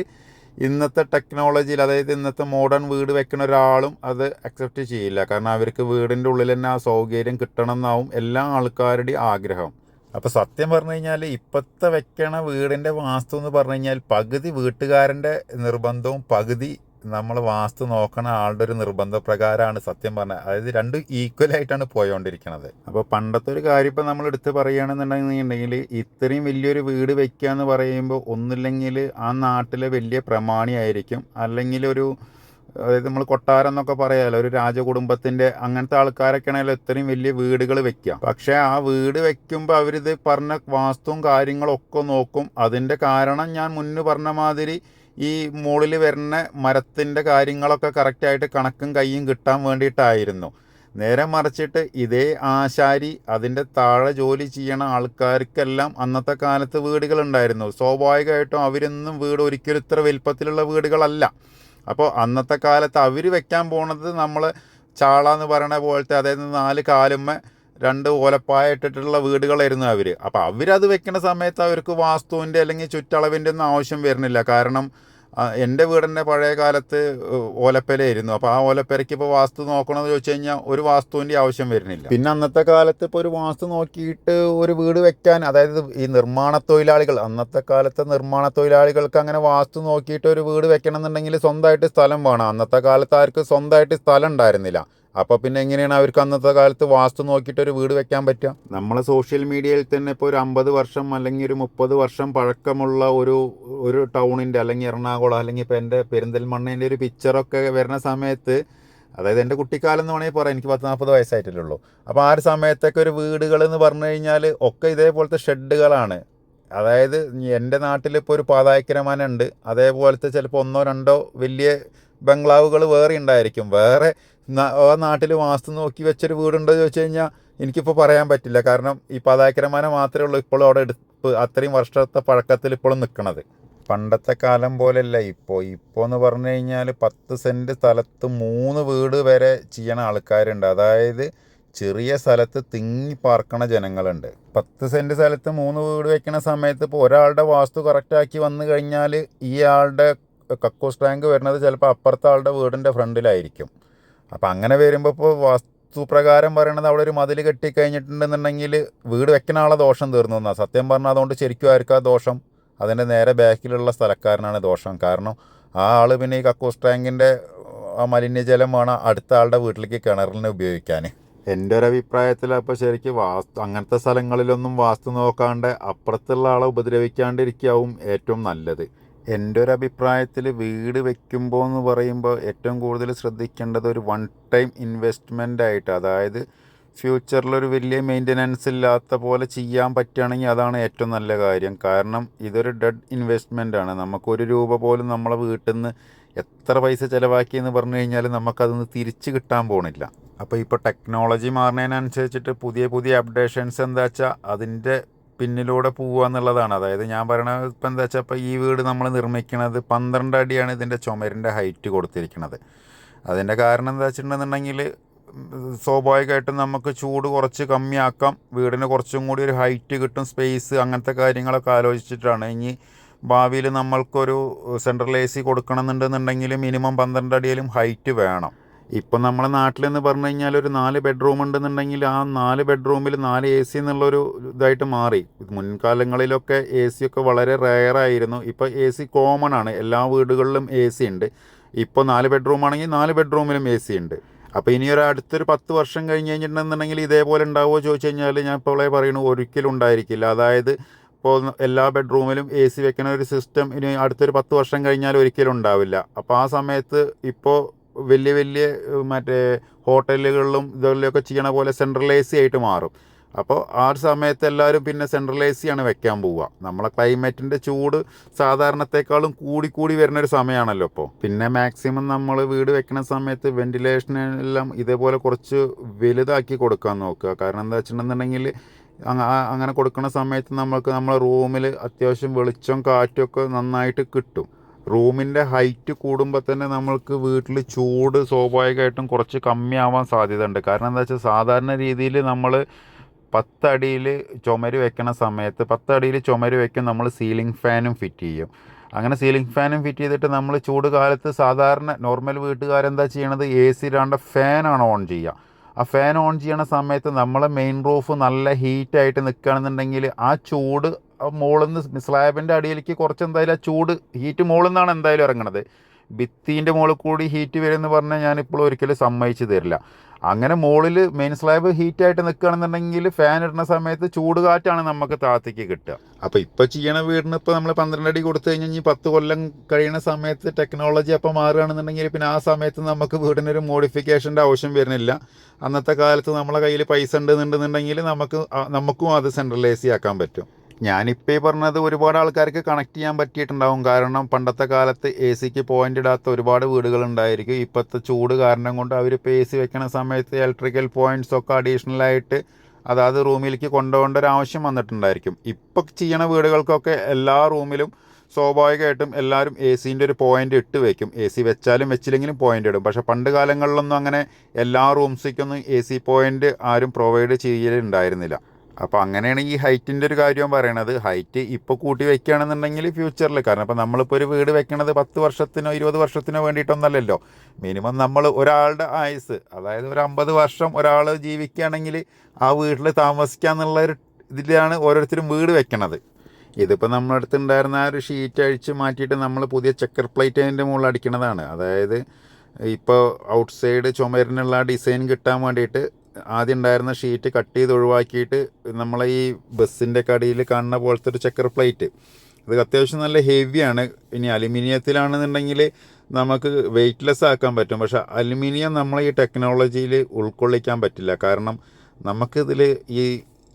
ഇന്നത്തെ ടെക്നോളജിയിൽ അതായത് ഇന്നത്തെ മോഡേൺ വീട് വെക്കുന്ന ഒരാളും അത് അക്സെപ്റ്റ് ചെയ്യില്ല. കാരണം അവർക്ക് വീടിന്റെ ഉള്ളിൽ തന്നെ ആ സൗകര്യം കിട്ടണം എന്നാവും എല്ലാ ആൾക്കാരുടെയും ആഗ്രഹം. അപ്പോൾ സത്യം പറഞ്ഞു കഴിഞ്ഞാൽ ഇപ്പോഴത്തെ വെക്കണ വീടിന്റെ വാസ്തു എന്ന് പറഞ്ഞു കഴിഞ്ഞാൽ പകുതി വീട്ടുകാരന്റെ നിർബന്ധവും പകുതി നമ്മൾ വാസ്തു നോക്കണ ആളുടെ ഒരു നിർബന്ധപ്രകാരമാണ് സത്യം പറഞ്ഞത് അതായത് രണ്ട് ഈക്വൽ ആയിട്ടാണ് പോയോണ്ടിരിക്കുന്നത് അപ്പോൾ പണ്ടത്തെ ഒരു കാര്യം ഇപ്പം നമ്മൾ എടുത്ത് പറയുകയാണെന്നുണ്ടെങ്കിൽ ഇത്രയും വലിയൊരു വീട് വെക്കുക എന്ന് പറയുമ്പോൾ ഒന്നില്ലെങ്കിൽ ആ നാട്ടിലെ വലിയ പ്രമാണിയായിരിക്കും. അല്ലെങ്കിൽ ഒരു അതായത് നമ്മൾ കൊട്ടാരം എന്നൊക്കെ പറയാമല്ലോ ഒരു രാജകുടുംബത്തിന്റെ അങ്ങനത്തെ ആൾക്കാരൊക്കെ ആണെങ്കിലും ഇത്രയും വലിയ വീടുകൾ വെക്കാം. പക്ഷേ ആ വീട് വെക്കുമ്പോൾ അവരിത് പറഞ്ഞ വാസ്തുവും കാര്യങ്ങളൊക്കെ നോക്കും. അതിന്റെ കാരണം ഞാൻ മുന്ന് പറഞ്ഞ മാതിരി ഈ മുകളിൽ വരുന്ന മരത്തിന്റെ കാര്യങ്ങളൊക്കെ കറക്റ്റായിട്ട് കണക്കും കൈയും കിട്ടാൻ വേണ്ടിയിട്ടായിരുന്നു. നേരെ മറിച്ചിട്ട് ഇതേ ആശാരി അതിന്റെ താഴെ ജോലി ചെയ്യണ ആൾക്കാർക്കെല്ലാം അന്നത്തെ കാലത്ത് വീടുകളുണ്ടായിരുന്നു. സ്വാഭാവികമായിട്ടും അവരൊന്നും വീട് ഒരിക്കലും ഇത്ര വലിപ്പത്തിലുള്ള വീടുകളല്ല. അപ്പോൾ അന്നത്തെ കാലത്ത് അവർ വെക്കാൻ പോണത് നമ്മൾ ചാള എന്ന് പറയണ പോലത്തെ അതായത് നാല് കാലുമ്മ രണ്ട് ഓലപ്പായ ഇട്ടിട്ടുള്ള വീടുകളായിരുന്നു അവർ അപ്പോൾ അവരത് വെക്കുന്ന സമയത്ത് അവർക്ക് വാസ്തുവിന്റെ അല്ലെങ്കിൽ ചുറ്റളവിന്റെ ഒന്നും ആവശ്യം വരുന്നില്ല. കാരണം എന്റെ വീടിന്റെ പഴയ കാലത്ത് ഓലപ്പലയായിരുന്നു അപ്പോൾ ആ ഓലപ്പരയ്ക്ക് ഇപ്പോൾ വാസ്തു നോക്കണമെന്ന് ചോദിച്ചു കഴിഞ്ഞാൽ ഒരു വാസ്തുവിന്റെ ആവശ്യം വരുന്നില്ല. പിന്നെ അന്നത്തെ കാലത്ത് ഇപ്പോൾ ഒരു വാസ്തു നോക്കിയിട്ട് ഒരു വീട് വെക്കാൻ അതായത് ഈ നിർമ്മാണ തൊഴിലാളികൾ അന്നത്തെ കാലത്തെ നിർമ്മാണ തൊഴിലാളികൾക്ക് അങ്ങനെ വാസ്തു നോക്കിയിട്ട് ഒരു വീട് വെക്കണം എന്നുണ്ടെങ്കിൽ സ്വന്തമായിട്ട് സ്ഥലം വേണം. അന്നത്തെ കാലത്ത് ആർക്ക് സ്വന്തമായിട്ട് സ്ഥലം ഉണ്ടായിരുന്നില്ല. അപ്പോൾ പിന്നെ എങ്ങനെയാണ് അവർക്ക് അന്നത്തെ കാലത്ത് വാസ്തു നോക്കിയിട്ട് ഒരു വീട് വെക്കാൻ പറ്റുക? നമ്മളെ സോഷ്യൽ മീഡിയയിൽ തന്നെ ഇപ്പോൾ ഒരു അമ്പത് വർഷം അല്ലെങ്കിൽ ഒരു മുപ്പത് വർഷം പഴക്കമുള്ള ഒരു ഒരു ടൗണിന്റെ അല്ലെങ്കിൽ എറണാകുളം അല്ലെങ്കിൽ ഇപ്പോൾ എന്റെ പെരിന്തൽമണ്ണേന്റെ ഒരു പിക്ചറൊക്കെ വരുന്ന സമയത്ത് അതായത് എന്റെ കുട്ടിക്കാലം എന്ന് വേണമെങ്കിൽ പറയാം. എനിക്ക് പത്ത് നാൽപ്പത് വയസ്സായിട്ടല്ലേ അപ്പോൾ ആ ഒരു സമയത്തൊക്കെ ഒരു വീടുകൾ എന്ന് പറഞ്ഞു കഴിഞ്ഞാൽ ഒക്കെ ഇതേപോലത്തെ ഷെഡുകളാണ്. അതായത് എന്റെ നാട്ടിൽ ഇപ്പോൾ ഒരു പാതായക്കരമാന ഉണ്ട്. അതേപോലത്തെ ചിലപ്പോൾ ഒന്നോ രണ്ടോ വലിയ ബംഗ്ലാവുകൾ വേറെ ഉണ്ടായിരിക്കും. വേറെ ആ നാട്ടിൽ വാസ്തു നോക്കി വെച്ചൊരു വീടുണ്ടോ ചോദിച്ചു കഴിഞ്ഞാൽ എനിക്കിപ്പോൾ പറയാൻ പറ്റില്ല. കാരണം ഈ പതാക്കരമാന മാത്രമേ ഉള്ളൂ ഇപ്പോഴും അവിടെ എടുപ്പ് അത്രയും വർഷത്തെ പഴക്കത്തിൽ ഇപ്പോഴും നിൽക്കണത് പണ്ടത്തെ കാലം പോലെയല്ല. ഇപ്പോൾ ഇപ്പോൾ എന്ന് പറഞ്ഞു കഴിഞ്ഞാൽ പത്ത് സെന്റ് സ്ഥലത്ത് മൂന്ന് വീട് വരെ ചെയ്യണ ആൾക്കാരുണ്ട്. അതായത് ചെറിയ സ്ഥലത്ത് തിങ്ങി പാർക്കണ ജനങ്ങളുണ്ട്. പത്ത് സെന്റ് സ്ഥലത്ത് മൂന്ന് വീട് വെക്കണ സമയത്ത് ഇപ്പോൾ ഒരാളുടെ വാസ്തു കറക്റ്റാക്കി വന്നു കഴിഞ്ഞാൽ ഈ ആളുടെ കക്കൂസ് ടാങ്ക് വരുന്നത് ചിലപ്പോൾ അപ്പുറത്തെ ആളുടെ വീടിന്റെ ഫ്രണ്ടിലായിരിക്കും. അപ്പോൾ അങ്ങനെ വരുമ്പോൾ ഇപ്പോൾ വാസ്തുപ്രകാരം പറയണത് അവിടെ ഒരു മതിൽ കെട്ടിക്കഴിഞ്ഞിട്ടുണ്ടെന്നുണ്ടെങ്കിൽ വീട് വെക്കുന്ന ആളെ ദോഷം തീർന്നു എന്നാണ് സത്യം പറഞ്ഞാൽ അതുകൊണ്ട് ശരിക്കും ആർക്കാ ദോഷം? അതിന്റെ നേരെ ബാക്കിലുള്ള സ്ഥലക്കാരനാണ് ദോഷം. കാരണം ആ ആൾ പിന്നെ ഈ കക്കൂസ് ടാങ്കിന്റെ ആ മലിന്യജലം വേണം അടുത്ത ആളുടെ വീട്ടിലേക്ക് കിണറിന് ഉപയോഗിക്കാൻ എന്റെ ഒരു അഭിപ്രായത്തിൽ അപ്പോൾ ശരിക്കും വാസ്തു അങ്ങനത്തെ സ്ഥലങ്ങളിലൊന്നും വാസ്തു നോക്കാണ്ട് അപ്പുറത്തുള്ള ആളെ ഉപദ്രവിക്കാണ്ടിരിക്കാവും ഏറ്റവും നല്ലത്. എന്റെ ഒരു അഭിപ്രായത്തിൽ വീട് വെക്കുമ്പോൾ എന്ന് പറയുമ്പോൾ ഏറ്റവും കൂടുതൽ ശ്രദ്ധിക്കേണ്ടത് ഒരു വൺ ടൈം ഇൻവെസ്റ്റ്മെന്റ് ആയിട്ട് അതായത് ഫ്യൂച്ചറിലൊരു വലിയ മെയിന്റനൻസ് ഇല്ലാത്ത പോലെ ചെയ്യാൻ പറ്റുകയാണെങ്കിൽ അതാണ് ഏറ്റവും നല്ല കാര്യം. കാരണം ഇതൊരു ഡെഡ് ഇൻവെസ്റ്റ്മെന്റ് ആണ്. നമുക്കൊരു രൂപ പോലും നമ്മളെ വീട്ടിൽ നിന്ന് എത്ര പൈസ ചിലവാക്കിയെന്ന് പറഞ്ഞു കഴിഞ്ഞാൽ നമുക്കതൊന്ന് തിരിച്ച് കിട്ടാൻ പോണില്ല. അപ്പോൾ ഇപ്പോൾ ടെക്നോളജി മാറുന്നതിനനുസരിച്ചിട്ട് പുതിയ പുതിയ അപ്ഡേഷൻസ് എന്താ വെച്ചാൽ അതിന്റെ പിന്നിലൂടെ പോവുക എന്നുള്ളതാണ്. അതായത് ഞാൻ പറയണത് ഇപ്പം എന്താ വെച്ചാൽ ഇപ്പോൾ ഈ വീട് നമ്മൾ നിർമ്മിക്കുന്നത് പന്ത്രണ്ട് അടിയാണ് ഇതിന്റെ ചുമരിന്റെ ഹൈറ്റ് കൊടുത്തിരിക്കുന്നത്. അതിന്റെ കാരണം എന്താ വെച്ചിട്ടുണ്ടെന്നുണ്ടെങ്കിൽ സ്വാഭാവികമായിട്ടും നമുക്ക് ചൂട് കുറച്ച് കമ്മിയാക്കാം. വീടിന് കുറച്ചും കൂടി ഒരു ഹൈറ്റ് കിട്ടും സ്പേസ് അങ്ങനത്തെ കാര്യങ്ങളൊക്കെ ആലോചിച്ചിട്ടാണ്. ഇനി ഭാവിയിൽ നമ്മൾക്കൊരു സെൻട്രൽ എ സി കൊടുക്കണമെന്നുണ്ടെന്നുണ്ടെങ്കിൽ മിനിമം പന്ത്രണ്ട് അടിയിലും ഹൈറ്റ് വേണം. ഇപ്പം നമ്മളെ നാട്ടിലെന്ന് പറഞ്ഞു കഴിഞ്ഞാൽ ഒരു നാല് ബെഡ്റൂം ഉണ്ടെന്നുണ്ടെങ്കിൽ ആ നാല് ബെഡ്റൂമിൽ നാല് എ സി എന്നുള്ളൊരു ഇതായിട്ട് മാറി. മുൻകാലങ്ങളിലൊക്കെ എ സി ഒക്കെ വളരെ റെയറായിരുന്നു ഇപ്പോൾ എ സി കോമൺ ആണ്. എല്ലാ വീടുകളിലും എ സി ഉണ്ട്. ഇപ്പോൾ നാല് ബെഡ്റൂം ആണെങ്കിൽ നാല് ബെഡ്റൂമിലും എ സി ഉണ്ട്. അപ്പോൾ ഇനി ഒരു അടുത്തൊരു പത്ത് വർഷം കഴിഞ്ഞ് കഴിഞ്ഞിട്ടുണ്ടെന്നുണ്ടെങ്കിൽ ഇതേപോലെ ഉണ്ടാവുമോ ചോദിച്ചു കഴിഞ്ഞാൽ ഞാൻ ഇപ്പോൾ പറയുന്നു ഒരിക്കലും ഉണ്ടായിരിക്കില്ല. അതായത് ഇപ്പോൾ എല്ലാ ബെഡ്റൂമിലും എ സി വെക്കുന്ന ഒരു സിസ്റ്റം ഇനി അടുത്തൊരു പത്ത് വർഷം കഴിഞ്ഞാൽ ഒരിക്കലും ഉണ്ടാവില്ല. അപ്പോൾ ആ സമയത്ത് ഇപ്പോൾ വലിയ വലിയ മറ്റേ ഹോട്ടലുകളിലും ഇതുകളിലൊക്കെ ചെയ്യണ പോലെ സെൻട്രലൈസ് ആയിട്ട് മാറും. അപ്പോൾ ആ ഒരു സമയത്ത് എല്ലാവരും പിന്നെ സെൻട്രലൈസ് ചെയ്യാണ് വെക്കാൻ പോവുക. നമ്മളെ ക്ലൈമറ്റിന്റെ ചൂട് സാധാരണത്തെക്കാളും കൂടി കൂടി വരുന്ന ഒരു സമയമാണല്ലോ ഇപ്പോൾ പിന്നെ മാക്സിമം നമ്മൾ വീട് വെക്കുന്ന സമയത്ത് വെന്റിലേഷനെല്ലാം ഇതേപോലെ കുറച്ച് വലുതാക്കി കൊടുക്കാൻ നോക്കുക. കാരണം എന്താ വെച്ചിട്ടുണ്ടെന്നുണ്ടെങ്കിൽ അങ്ങനെ കൊടുക്കുന്ന സമയത്ത് നമുക്ക് നമ്മളെ റൂമിൽ അത്യാവശ്യം വെളിച്ചം കാറ്റൊക്കെ നന്നായിട്ട് കിട്ടും. റൂമിന്റെ ഹൈറ്റ് കൂടുമ്പോൾ തന്നെ നമ്മൾക്ക് വീട്ടിൽ ചൂട് സ്വാഭാവികമായിട്ടും കുറച്ച് കമ്മിയാവാൻ സാധ്യത ഉണ്ട് കാരണം എന്താ വെച്ചാൽ സാധാരണ രീതിയിൽ നമ്മൾ പത്തടിയിൽ ചുമര് വെക്കണ സമയത്ത് പത്തടിയിൽ ചുമര് വെക്കും നമ്മൾ സീലിംഗ് ഫാനും ഫിറ്റ് ചെയ്യും. അങ്ങനെ സീലിംഗ് ഫാനും ഫിറ്റ് ചെയ്തിട്ട് നമ്മൾ ചൂട് കാലത്ത് സാധാരണ നോർമൽ വീട്ടുകാരെന്താ ചെയ്യണത്? എ സി ഇടാണ്ട് ഫാനാണ് ഓൺ ചെയ്യുക ആ ഫാൻ ഓൺ ചെയ്യണ സമയത്ത് നമ്മളെ മെയിൻ റൂഫ് നല്ല ഹീറ്റായിട്ട് നിൽക്കുകയാണെന്നുണ്ടെങ്കിൽ ആ ചൂട് മുകളിൽ നിന്ന് സ്ലാബിന്റെ അടിയിലേക്ക് കുറച്ച് എന്തായാലും ആ ചൂട് ഹീറ്റ് മുകളിൽ നിന്നാണ് എന്തായാലും ഇറങ്ങണത്. ഭിത്തീന്റെ മുകളിൽ കൂടി ഹീറ്റ് വരുമെന്ന് പറഞ്ഞാൽ ഞാനിപ്പോൾ ഒരിക്കലും സമ്മതിച്ചു തരില്ല. അങ്ങനെ മുകളിൽ മെയിൻ സ്ലാബ് ഹീറ്റായിട്ട് നിൽക്കുകയാണെന്നുണ്ടെങ്കിൽ ഫാൻ ഇടുന്ന സമയത്ത് ചൂട് കാറ്റാണ് നമുക്ക് താഴത്തേക്ക് കിട്ടുക. അപ്പോൾ ഇപ്പോൾ ചെയ്യണ വീടിന് ഇപ്പോൾ നമ്മൾ പന്ത്രണ്ട് അടി കൊടുത്തു കഴിഞ്ഞാൽ ഇനി പത്ത് കൊല്ലം കഴിയുന്ന സമയത്ത് ടെക്നോളജി അപ്പോൾ മാറുകയാണെന്നുണ്ടെങ്കിൽ പിന്നെ ആ സമയത്ത് നമുക്ക് വീടിനൊരു മോഡിഫിക്കേഷന്റെ ആവശ്യം വരുന്നില്ല. അന്നത്തെ കാലത്ത് നമ്മളെ കയ്യിൽ പൈസ ഉണ്ട് ഉണ്ടെന്നുണ്ടെന്നുണ്ടെങ്കിൽ നമുക്ക് നമുക്കും അത് സെൻട്രലൈസ് ആക്കാൻ പറ്റും. ഞാനിപ്പോൾ ഈ പറഞ്ഞത് ഒരുപാട് ആൾക്കാർക്ക് കണക്ട് ചെയ്യാൻ പറ്റിയിട്ടുണ്ടാവും. കാരണം പണ്ടത്തെ കാലത്ത് എ സിക്ക് പോയിന്റ് ഇടാത്ത ഒരുപാട് വീടുകളുണ്ടായിരിക്കും ഇപ്പോഴത്തെ ചൂട് കാരണം കൊണ്ട് അവരിപ്പോൾ എ സി വെക്കണ സമയത്ത് ഇലക്ട്രിക്കൽ പോയിന്റ്സ് ഒക്കെ അഡീഷണൽ ആയിട്ട് അതാത് റൂമിലേക്ക് കൊണ്ടുപോകേണ്ട ഒരു ആവശ്യം വന്നിട്ടുണ്ടായിരിക്കും. ഇപ്പോൾ ചെയ്യണ വീടുകൾക്കൊക്കെ എല്ലാ റൂമിലും സ്വാഭാവികമായിട്ടും എല്ലാവരും എ സീന്റെ ഒരു പോയിന്റ് ഇട്ട് വെക്കും. എ സി വെച്ചാലും വെച്ചില്ലെങ്കിലും പോയിന്റ് ഇടും. പക്ഷേ പണ്ട് കാലങ്ങളിലൊന്നും അങ്ങനെ എല്ലാ റൂംസിക്കൊന്നും എ സി പോയിന്റ് ആരും പ്രൊവൈഡ് ചെയ്യലുണ്ടായിരുന്നില്ല. അപ്പോൾ അങ്ങനെയാണ് ഈ ഹൈറ്റിന്റെ ഒരു കാര്യം പറയണത്. ഹൈറ്റ് ഇപ്പോൾ കൂട്ടി വെക്കുകയാണെന്നുണ്ടെങ്കിൽ ഫ്യൂച്ചറിൽ കാരണം ഇപ്പോൾ നമ്മളിപ്പോൾ ഒരു വീട് വെക്കണത് പത്ത് വർഷത്തിനോ ഇരുപത് വർഷത്തിനോ വേണ്ടിയിട്ടൊന്നല്ലല്ലോ. മിനിമം നമ്മൾ ഒരാളുടെ ആയുസ് അതായത് ഒരു അമ്പത് വർഷം ഒരാൾ ജീവിക്കുകയാണെങ്കിൽ ആ വീട്ടിൽ താമസിക്കുക എന്നുള്ള ഒരു ഇതിലാണ് ഓരോരുത്തരും വീട് വെക്കണത്. ഇതിപ്പോൾ നമ്മുടെ അടുത്ത് ഉണ്ടായിരുന്ന ആ ഒരു ഷീറ്റ് അഴിച്ച് മാറ്റിയിട്ട് നമ്മൾ പുതിയ ചെക്കർ പ്ലേറ്റ് അതിന്റെ മുകളിൽ അടിക്കണതാണ്. അതായത് ഇപ്പോൾ ഔട്ട് സൈഡ് ചുമരിനുള്ള ഡിസൈൻ കിട്ടാൻ വേണ്ടിയിട്ട് ആദ്യം ഉണ്ടായിരുന്ന ഷീറ്റ് കട്ട് ചെയ്ത് ഒഴിവാക്കിയിട്ട് നമ്മളെ ഈ ബസ്സിന്റെ കടിയിൽ കാണുന്ന പോലത്തെ ഒരു ചെക്കർ പ്ലേറ്റ് അത് അത്യാവശ്യം നല്ല ഹെവിയാണ് ഇനി അലുമിനിയത്തിലാണെന്നുണ്ടെങ്കിൽ നമുക്ക് വെയ്റ്റ്ലെസ് ആക്കാൻ പറ്റും. പക്ഷേ അലുമിനിയം നമ്മളെ ഈ ടെക്നോളജിയിൽ ഉൾക്കൊള്ളിക്കാൻ പറ്റില്ല. കാരണം നമുക്കിതിൽ ഈ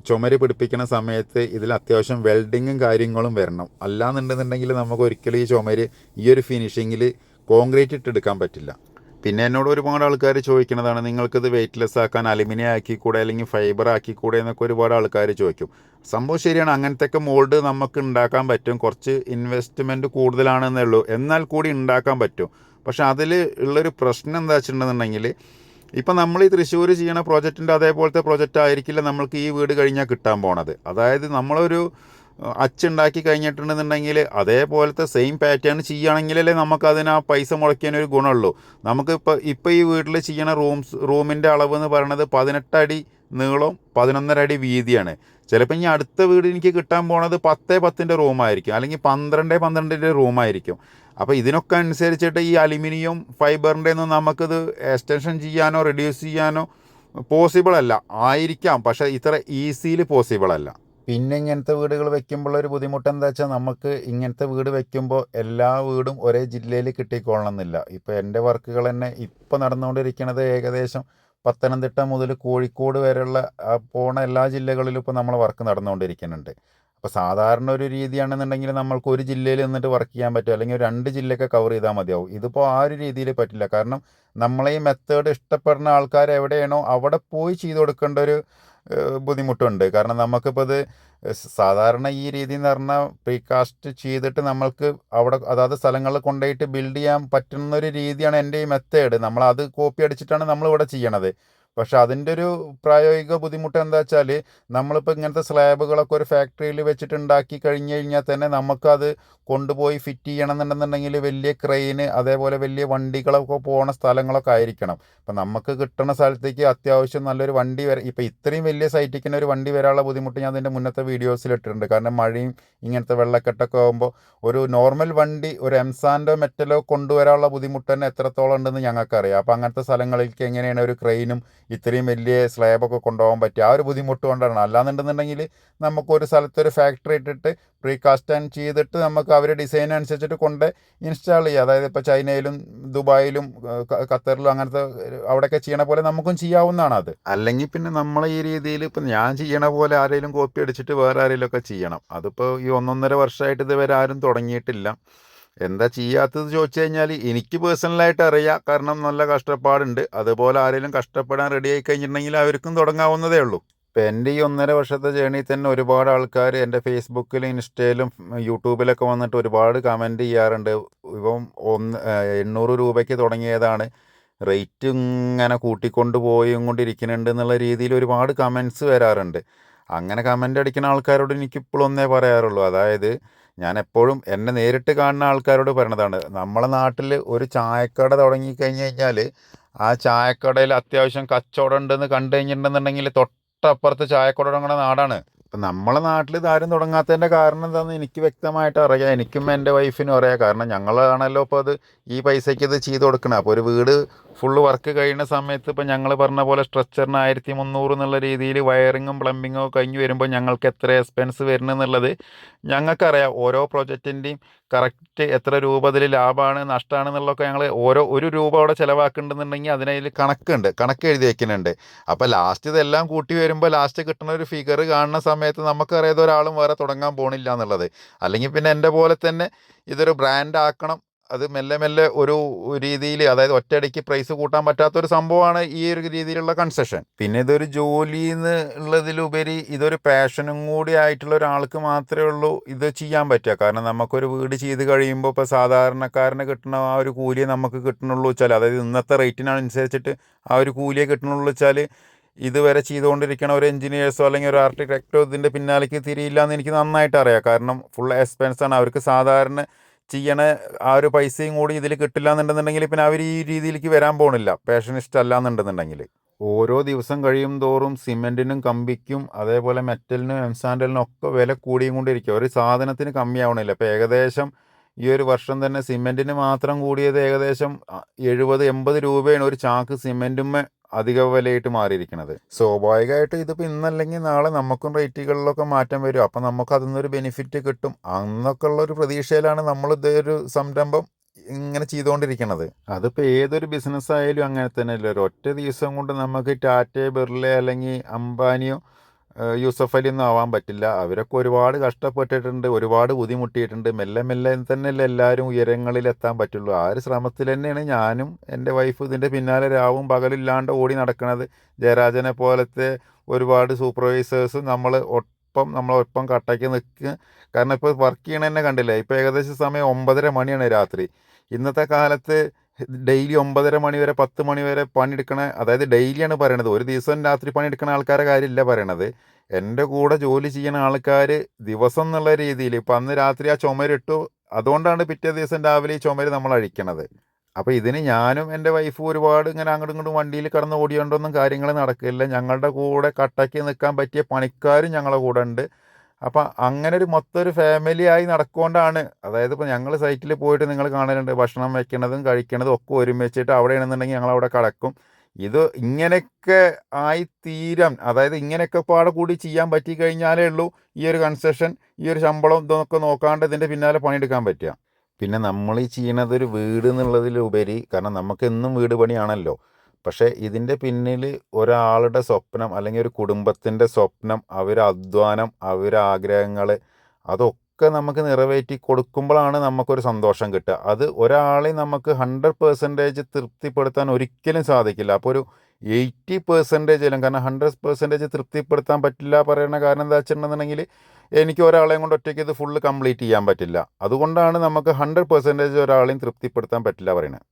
ചുമര് പിടിപ്പിക്കുന്ന സമയത്ത് ഇതിൽ അത്യാവശ്യം വെൽഡിങ്ങും കാര്യങ്ങളും വരണം. അല്ലാന്നുണ്ടെന്നുണ്ടെങ്കിൽ നമുക്ക് ഒരിക്കലും ഈ ചുമര് ഈ ഒരു ഫിനിഷിങ്ങിൽ കോൺക്രീറ്റ് ഇട്ടെടുക്കാൻ പറ്റില്ല. പിന്നെ എന്നോട് ഒരുപാട് ആൾക്കാർ ചോദിക്കുന്നതാണ് നിങ്ങൾക്കിത് വെയ്റ്റ്ലെസ് ആക്കാൻ അലുമിനിയം ആക്കിക്കൂടെ അല്ലെങ്കിൽ ഫൈബർ ആക്കി ആക്കിക്കൂടെ? എന്നൊക്കെ ഒരുപാട് ആൾക്കാർ ചോദിക്കും. സംഭവം ശരിയാണ് അങ്ങനത്തെ മോൾഡ് നമുക്ക് ഉണ്ടാക്കാൻ പറ്റും. കുറച്ച് ഇൻവെസ്റ്റ്മെന്റ് കൂടുതലാണെന്നേ ഉള്ളൂ എന്നാൽ കൂടി ഉണ്ടാക്കാൻ പറ്റും. പക്ഷേ അതിൽ ഉള്ളൊരു പ്രശ്നം എന്താ വെച്ചിട്ടുണ്ടെന്നുണ്ടെങ്കിൽ ഇപ്പം നമ്മൾ ഈ തൃശ്ശൂർ ചെയ്യണ പ്രോജക്റ്റിന്റെ അതേപോലത്തെ പ്രോജക്റ്റ് ആയിരിക്കില്ല നമ്മൾക്ക് ഈ വീട് കഴിഞ്ഞാൽ കിട്ടാൻ പോണത്. അതായത് നമ്മളൊരു അച്ചുണ്ടാക്കി കഴിഞ്ഞിട്ടുണ്ടെന്നുണ്ടെങ്കിൽ അതേപോലത്തെ സെയിം പാറ്റേൺ ചെയ്യുകയാണെങ്കിലല്ലേ നമുക്ക് അതിന് ആ പൈസ മുളയ്ക്കാനൊരു ഗുണമുള്ളൂ. നമുക്ക് ഇപ്പോൾ ഇപ്പോൾ ഈ വീട്ടിൽ ചെയ്യണ റൂംസ് റൂമിന്റെ അളവ് എന്ന് പറയുന്നത് പതിനെട്ട് അടി നീളം പതിനൊന്നര അടി വീതിയാണ്. ചിലപ്പോൾ ഇനി അടുത്ത വീട് എനിക്ക് കിട്ടാൻ പോണത് പത്തേ പത്തിന്റെ റൂമായിരിക്കും അല്ലെങ്കിൽ പന്ത്രണ്ട് പന്ത്രണ്ടിന്റെ റൂമായിരിക്കും അപ്പോൾ ഇതിനൊക്കെ അനുസരിച്ചിട്ട് ഈ അലുമിനിയം ഫൈബറിന്റെ ഒന്നും നമുക്കിത് എക്സ്റ്റൻഷൻ ചെയ്യാനോ റെഡ്യൂസ് ചെയ്യാനോ പോസിബിൾ അല്ല. ആയിരിക്കാം. പക്ഷേ ഇത്ര ഈസിയിൽ പോസിബിൾ അല്ല. പിന്നെ ഇങ്ങനത്തെ വീടുകൾ വെക്കുമ്പോൾ ഒരു ബുദ്ധിമുട്ട് എന്താ വെച്ചാൽ നമുക്ക് ഇങ്ങനത്തെ വീട് വെക്കുമ്പോൾ എല്ലാ വീടും ഒരേ ജില്ലയിൽ കിട്ടിക്കൊള്ളണം എന്നില്ല ഇപ്പോൾ എന്റെ വർക്കുകൾ തന്നെ ഇപ്പോൾ നടന്നുകൊണ്ടിരിക്കുന്നത് ഏകദേശം പത്തനംതിട്ട മുതൽ കോഴിക്കോട് വരെയുള്ള പോണ എല്ലാ ജില്ലകളിലും ഇപ്പോൾ നമ്മൾ വർക്ക് നടന്നുകൊണ്ടിരിക്കുന്നുണ്ട്. അപ്പോൾ സാധാരണ ഒരു രീതിയാണെന്നുണ്ടെങ്കിൽ നമ്മൾക്ക് ഒരു ജില്ലയിൽ നിന്നിട്ട് വർക്ക് ചെയ്യാൻ പറ്റും. അല്ലെങ്കിൽ രണ്ട് ജില്ലയൊക്കെ കവർ ചെയ്താൽ മതിയാവും. ഇതിപ്പോൾ ആ ഒരു രീതിയിൽ പറ്റില്ല. കാരണം നമ്മളെ ഈ മെത്തേഡ് ഇഷ്ടപ്പെടുന്ന ആൾക്കാർ എവിടെയാണോ അവിടെ പോയി ചെയ്തു കൊടുക്കേണ്ട ഒരു ബുദ്ധിമുട്ടുണ്ട്. കാരണം നമുക്കിപ്പോൾ ഇത് സാധാരണ ഈ രീതി എന്ന് പറഞ്ഞാൽ പ്രീകാസ്റ്റ് ചെയ്തിട്ട് നമ്മൾക്ക് അവിടെ അതാത് സ്ഥലങ്ങളിൽ കൊണ്ടുപോയിട്ട് ബിൽഡ് ചെയ്യാൻ പറ്റുന്ന ഒരു രീതിയാണ് എന്റെ ഈ മെത്തേഡ് നമ്മൾ അത് കോപ്പി അടിച്ചിട്ടാണ് നമ്മൾ ഇവിടെ ചെയ്യണത്. പക്ഷെ അതിന്റെ ഒരു പ്രായോഗിക ബുദ്ധിമുട്ട് എന്താ വെച്ചാൽ നമ്മളിപ്പോൾ ഇങ്ങനത്തെ സ്ലാബുകളൊക്കെ ഒരു ഫാക്ടറിയിൽ വെച്ചിട്ട് ഉണ്ടാക്കി കഴിഞ്ഞ് കഴിഞ്ഞാൽ തന്നെ നമുക്കത് കൊണ്ടുപോയി ഫിറ്റ് ചെയ്യണം എന്നുണ്ടെന്നുണ്ടെങ്കിൽ വലിയ ക്രെയിന് അതേപോലെ വലിയ വണ്ടികളൊക്കെ പോണ സ്ഥലങ്ങളൊക്കെ ആയിരിക്കണം. അപ്പം നമുക്ക് കിട്ടുന്ന സ്ഥലത്തേക്ക് അത്യാവശ്യം നല്ലൊരു വണ്ടി വരെ ഇപ്പം ഇത്രയും വലിയ സൈറ്റിൽ തന്നെ ഒരു വണ്ടി വരാനുള്ള ബുദ്ധിമുട്ട് ഞാൻ അതിന്റെ മുന്നത്തെ വീഡിയോസിൽ ഇട്ടിട്ടുണ്ട് കാരണം മഴയും ഇങ്ങനത്തെ വെള്ളക്കെട്ടൊക്കെ ആകുമ്പോൾ ഒരു നോർമൽ വണ്ടി ഒരു എംസാൻഡോ മെറ്റലോ കൊണ്ടുവരാനുള്ള ബുദ്ധിമുട്ട് തന്നെ എത്രത്തോളം ഉണ്ടെന്ന് ഞങ്ങൾക്കറിയാം. അപ്പോൾ അങ്ങനത്തെ സ്ഥലങ്ങളിലേക്ക് എങ്ങനെയാണ് ഒരു ക്രെയിനും ഇത്രയും വലിയ സ്ലാബൊക്കെ കൊണ്ടുപോകാൻ പറ്റുക ആ ഒരു ബുദ്ധിമുട്ട് കൊണ്ടാണ്. അല്ലാന്നുണ്ടെന്നുണ്ടെങ്കിൽ നമുക്കൊരു സ്ഥലത്തൊരു ഫാക്ടറി ഇട്ടിട്ട് പ്രീ കാസ്റ്റ് ആൻഡ് ചെയ്തിട്ട് നമുക്ക് അവർ ഡിസൈൻ അനുസരിച്ചിട്ട് കൊണ്ട് ഇൻസ്റ്റാൾ ചെയ്യുക അതായത് ഇപ്പോൾ ചൈനയിലും ദുബായിലും ഖത്തറിലും അങ്ങനത്തെ അവിടെയൊക്കെ ചെയ്യണ പോലെ നമുക്കും ചെയ്യാവുന്നതാണ് അത്. അല്ലെങ്കിൽ പിന്നെ നമ്മൾ ഈ രീതിയിൽ ഇപ്പം ഞാൻ ചെയ്യണ പോലെ ആരെങ്കിലും കോപ്പി അടിച്ചിട്ട് വേറെ ആരെങ്കിലും ഒക്കെ ചെയ്യണം. അതിപ്പോൾ ഈ ഒന്നൊന്നര വർഷമായിട്ട് ഇതുവരെ ആരും തുടങ്ങിയിട്ടില്ല. എന്താ ചെയ്യാത്തത് ചോദിച്ചു കഴിഞ്ഞാൽ എനിക്ക് പേഴ്സണലായിട്ട് അറിയാം. കാരണം നല്ല കഷ്ടപ്പാടുണ്ട്. അതുപോലെ ആരെങ്കിലും കഷ്ടപ്പെടാൻ റെഡി ആയി കഴിഞ്ഞിട്ടുണ്ടെങ്കിൽ അവർക്കും തുടങ്ങാവുന്നതേ ഉള്ളൂ. ഇപ്പം എന്റെ ഈ ഒന്നര വർഷത്തെ ജേണി തന്നെ ഒരുപാട് ആൾക്കാർ എന്റെ ഫേസ്ബുക്കിലും ഇൻസ്റ്റയിലും യൂട്യൂബിലൊക്കെ വന്നിട്ട് ഒരുപാട് കമന്റ് ചെയ്യാറുണ്ട്. ഇപ്പം ഒന്ന് എണ്ണൂറ് രൂപയ്ക്ക് തുടങ്ങിയതാണ്. റേറ്റ് ഇങ്ങനെ കൂട്ടിക്കൊണ്ട് പോയും കൊണ്ടിരിക്കുന്നുണ്ട് എന്നുള്ള രീതിയിൽ ഒരുപാട് കമൻസ് വരാറുണ്ട്. അങ്ങനെ കമന്റ് അടിക്കുന്ന ആൾക്കാരോട് എനിക്കിപ്പോഴും ഒന്നേ പറയാറുള്ളൂ. അതായത് ഞാൻ എപ്പോഴും എന്നെ നേരിട്ട് കാണുന്ന ആൾക്കാരോട് പറയണതാണ്. നമ്മളെ നാട്ടിൽ ഒരു ചായക്കട തുടങ്ങി കഴിഞ്ഞ് കഴിഞ്ഞാൽ ആ ചായക്കടയിൽ അത്യാവശ്യം കച്ചവടം ഉണ്ടെന്ന് കണ്ടു കഴിഞ്ഞിട്ടുണ്ടെന്നുണ്ടെങ്കിൽ തൊട്ടപ്പുറത്ത് ചായക്കട തുടങ്ങുന്ന നാടാണ്. ഇപ്പം നമ്മളെ നാട്ടിൽ ഇതാരും തുടങ്ങാത്തതിന്റെ കാരണം എന്താണെന്ന് എനിക്ക് വ്യക്തമായിട്ട് അറിയാം. എനിക്കും എന്റെ വൈഫിനും അറിയാം. കാരണം ഞങ്ങളാണല്ലോ ഇപ്പോൾ അത് ഈ പൈസയ്ക്ക് ഇത് ചെയ്ത് കൊടുക്കണം. അപ്പോൾ ഒരു വീട് ഫുള്ള് വർക്ക് കഴിയുന്ന സമയത്ത് ഇപ്പം ഞങ്ങൾ പറഞ്ഞ പോലെ സ്ട്രക്ചറിന് ആയിരത്തി മുന്നൂറ് എന്നുള്ള രീതിയിൽ വയറിങ്ങും പ്ലംബിങ്ങും കഴിഞ്ഞ് വരുമ്പോൾ ഞങ്ങൾക്ക് എത്ര എക്സ്പെൻസ് വരുന്നെന്നുള്ളത് ഞങ്ങൾക്കറിയാം. ഓരോ പ്രൊജക്റ്റിന്റെയും കറക്റ്റ് എത്ര രൂപത്തിൽ ലാഭമാണ് നഷ്ടമാണ് എന്നുള്ളതൊക്കെ ഞങ്ങൾ ഓരോ ഒരു രൂപ അവിടെ ചിലവാക്കുന്നുണ്ടെന്നുണ്ടെങ്കിൽ അതിനതിൽ കണക്കുണ്ട് കണക്ക് എഴുതി വയ്ക്കുന്നുണ്ട് അപ്പോൾ ലാസ്റ്റ് ഇതെല്ലാം കൂട്ടി വരുമ്പോൾ ലാസ്റ്റ് കിട്ടുന്ന ഒരു ഫിഗർ കാണുന്ന സമയത്ത് നമുക്കറിയാതെ ഒരാളും വേറെ തുടങ്ങാൻ പോണില്ല എന്നുള്ളത്. അല്ലെങ്കിൽ പിന്നെ എന്റെ പോലെ തന്നെ ഇതൊരു ബ്രാൻഡ് ആക്കണം അത് മെല്ലെ മെല്ലെ ഒരു രീതിയിൽ അതായത് ഒറ്റയടിക്ക് പ്രൈസ് കൂട്ടാൻ പറ്റാത്തൊരു സംഭവമാണ് ഈ ഒരു രീതിയിലുള്ള കൺസെഷൻ പിന്നെ ഇതൊരു ജോലി എന്ന് ഉള്ളതിലുപരി ഇതൊരു പാഷനും കൂടി ആയിട്ടുള്ള ഒരാൾക്ക് മാത്രമേ ഉള്ളൂ ഇത് ചെയ്യാൻ പറ്റുക. കാരണം നമുക്കൊരു വീട് ചെയ്ത് കഴിയുമ്പോൾ ഇപ്പോൾ സാധാരണക്കാരന് കിട്ടുന്ന ആ ഒരു കൂലിയെ നമുക്ക് കിട്ടണുള്ളൂ വെച്ചാൽ അതായത് ഇന്നത്തെ റേറ്റിനനുസരിച്ചിട്ട് ആ ഒരു കൂലിയെ കിട്ടണുള്ളൂ വെച്ചാൽ ഇതുവരെ ചെയ്തുകൊണ്ടിരിക്കണ ഒരു എഞ്ചിനീയേഴ്സോ അല്ലെങ്കിൽ ഒരു ആർക്കിടെക്റ്റോ ഇതിന്റെ പിന്നാലേക്ക് തിരിയില്ല എന്ന് എനിക്ക് നന്നായിട്ട് അറിയാം. കാരണം ഫുൾ എക്സ്പെൻസാണ് അവർക്ക് സാധാരണ ചെയ്യണ ആ ഒരു പൈസയും കൂടി ഇതിൽ കിട്ടില്ല എന്നുണ്ടെന്നുണ്ടെങ്കിൽ പിന്നെ അവർ ഈ രീതിയിലേക്ക് വരാൻ പോണില്ല. പേഷനിസ്റ്റ് അല്ല എന്നുണ്ടെന്നുണ്ടെങ്കിൽ ഓരോ ദിവസം കഴിയും തോറും സിമെന്റിനും കമ്പിക്കും അതേപോലെ മെറ്റലിനും എംസാൻഡലിനും ഒക്കെ വില കൂടിയും കൊണ്ടിരിക്കുക ഒരു സാധനത്തിന് കമ്മിയാവണില്ല. ഇപ്പോൾ ഏകദേശം ഈ ഒരു വർഷം തന്നെ സിമെന്റിന് മാത്രം കൂടിയത് ഏകദേശം എഴുപത് എൺപത് രൂപയാണ് ഒരു ചാക്ക് സിമെന്റുമ്മേ അധിക വിലയായിട്ട് മാറിയിരിക്കുന്നത് സ്വാഭാവികമായിട്ട് ഇതിപ്പോൾ ഇന്നല്ലെങ്കിൽ നാളെ നമുക്കും റേറ്റുകളിലൊക്കെ മാറ്റം വരും. അപ്പം നമുക്ക് അതിൽ നിന്നൊരു ബെനിഫിറ്റ് കിട്ടും. അന്നൊക്കെ ഉള്ള ഒരു പ്രതീക്ഷയിലാണ് നമ്മൾ ഇതൊരു സംരംഭം ഇങ്ങനെ ചെയ്തുകൊണ്ടിരിക്കുന്നത് അതിപ്പോൾ ഏതൊരു ബിസിനസ് ആയാലും അങ്ങനെ തന്നെ ഒരു ഒറ്റ ദിവസം കൊണ്ട് നമുക്ക് ടാറ്റ ബിർള അല്ലെങ്കിൽ അംബാനിയോ യൂസഫ് അലി ഒന്നും ആവാൻ പറ്റില്ല. അവരൊക്കെ ഒരുപാട് കഷ്ടപ്പെട്ടിട്ടുണ്ട് ഒരുപാട് ബുദ്ധിമുട്ടിയിട്ടുണ്ട്. മെല്ലെ മെല്ലെ തന്നെയല്ലേ എല്ലാവരും ഉയരങ്ങളിൽ എത്താൻ പറ്റുള്ളൂ. ആ ഒരു ശ്രമത്തിൽ തന്നെയാണ് ഞാനും എന്റെ വൈഫ് ഇതിന്റെ പിന്നാലെ രാവും പകലില്ലാണ്ട് ഓടി നടക്കുന്നത് ജയരാജനെ പോലത്തെ ഒരുപാട് സൂപ്പർവൈസേഴ്സും നമ്മൾ ഒപ്പം നമ്മളൊപ്പം കട്ടയ്ക്ക് നിൽക്കുക കാരണം ഇപ്പോൾ വർക്ക് ചെയ്യണ കണ്ടില്ല കണ്ടില്ലേ? ഇപ്പോൾ ഏകദേശം സമയം ഒമ്പതര മണിയാണ് രാത്രി. ഇന്നത്തെ കാലത്ത് ഡെയിലി ഒമ്പതര മണി വരെ പത്ത് മണി വരെ പണിയെടുക്കണ അതായത് ഡെയിലിയാണ് പറയണത്. ഒരു ദിവസം രാത്രി പണിയെടുക്കണ ആൾക്കാരെ കാര്യമില്ല പറയണത്. എന്റെ കൂടെ ജോലി ചെയ്യുന്ന ആൾക്കാർ ദിവസം എന്നുള്ള രീതിയിൽ ഇപ്പം അന്ന് രാത്രി ആ ചുമരിട്ടു അതുകൊണ്ടാണ് പിറ്റേ ദിവസം രാവിലെ ഈ ചുമര് നമ്മൾ അഴിക്കണത്. അപ്പോൾ ഇതിന് ഞാനും എന്റെ വൈഫും ഒരുപാട് ഇങ്ങനെ അങ്ങോട്ടും ഇങ്ങോട്ടും വണ്ടിയിൽ കടന്ന് ഓടിയോണ്ടൊന്നും കാര്യങ്ങൾ നടക്കില്ല. ഞങ്ങളുടെ കൂടെ കട്ടയ്ക്ക് നിൽക്കാൻ പറ്റിയ പണിക്കാരും ഞങ്ങളുടെ കൂടെ ഉണ്ട്. അപ്പം അങ്ങനെ ഒരു മൊത്തം ഒരു ഫാമിലി ആയി നടക്കൊണ്ടാണ്. അതായത് ഇപ്പോൾ ഞങ്ങൾ സൈറ്റിൽ പോയിട്ട് നിങ്ങൾ കാണലുണ്ട്. ഭക്ഷണം വെക്കണതും കഴിക്കണതും ഒക്കെ ഒരുമിച്ചിട്ട് അവിടെയാണെന്നുണ്ടെങ്കിൽ ഞങ്ങൾ അവിടെ കടക്കും. ഇത് ഇങ്ങനെയൊക്കെ ആയി തീരാൻ അതായത് ഇങ്ങനെയൊക്കെ പാടെ കൂടി ചെയ്യാൻ പറ്റി കഴിഞ്ഞാലേ ഉള്ളൂ ഈ ഒരു കൺസെഷൻ ഈ ഒരു ശമ്പളം ഇതൊക്കെ നോക്കാണ്ട് ഇതിന്റെ പിന്നാലെ പണിയെടുക്കാൻ പറ്റുക. പിന്നെ നമ്മൾ ഈ ചെയ്യണത് ഒരു വീട് എന്നുള്ളതിലുപരി കാരണം നമുക്ക് എന്നും വീട് പണിയാണല്ലോ. പക്ഷേ ഇതിന്റെ പിന്നിൽ ഒരാളുടെ സ്വപ്നം അല്ലെങ്കിൽ ഒരു കുടുംബത്തിന്റെ സ്വപ്നം അവരുടെ അധ്വാനം അവരുടെ ആഗ്രഹങ്ങൾ അതൊക്കെ നമുക്ക് നിറവേറ്റി കൊടുക്കുമ്പോഴാണ് നമുക്കൊരു സന്തോഷം കിട്ടുക. അത് ഒരാളെ നമുക്ക് ഹൺഡ്രഡ് പെർസെന്റേജ് തൃപ്തിപ്പെടുത്താൻ ഒരിക്കലും സാധിക്കില്ല. അപ്പോൾ ഒരു എയ്റ്റി പെർസെന്റേജ് എല്ലാം കാരണം ഹൺഡ്രഡ് പെർസെന്റേജ് തൃപ്തിപ്പെടുത്താൻ പറ്റില്ല പറയുന്ന കാരണം എന്താ വെച്ചിട്ടുണ്ടെന്നുണ്ടെങ്കിൽ എനിക്ക് ഒരാളെയും കൊണ്ട് ഒറ്റയ്ക്ക് ഇത് ഫുള്ള് കംപ്ലീറ്റ് ചെയ്യാൻ പറ്റില്ല. അതുകൊണ്ടാണ് നമുക്ക് ഹൺഡ്രഡ് പെർസെന്റേജ് ഒരാളെയും തൃപ്തിപ്പെടുത്താൻ പറ്റില്ല പറയുന്നത്.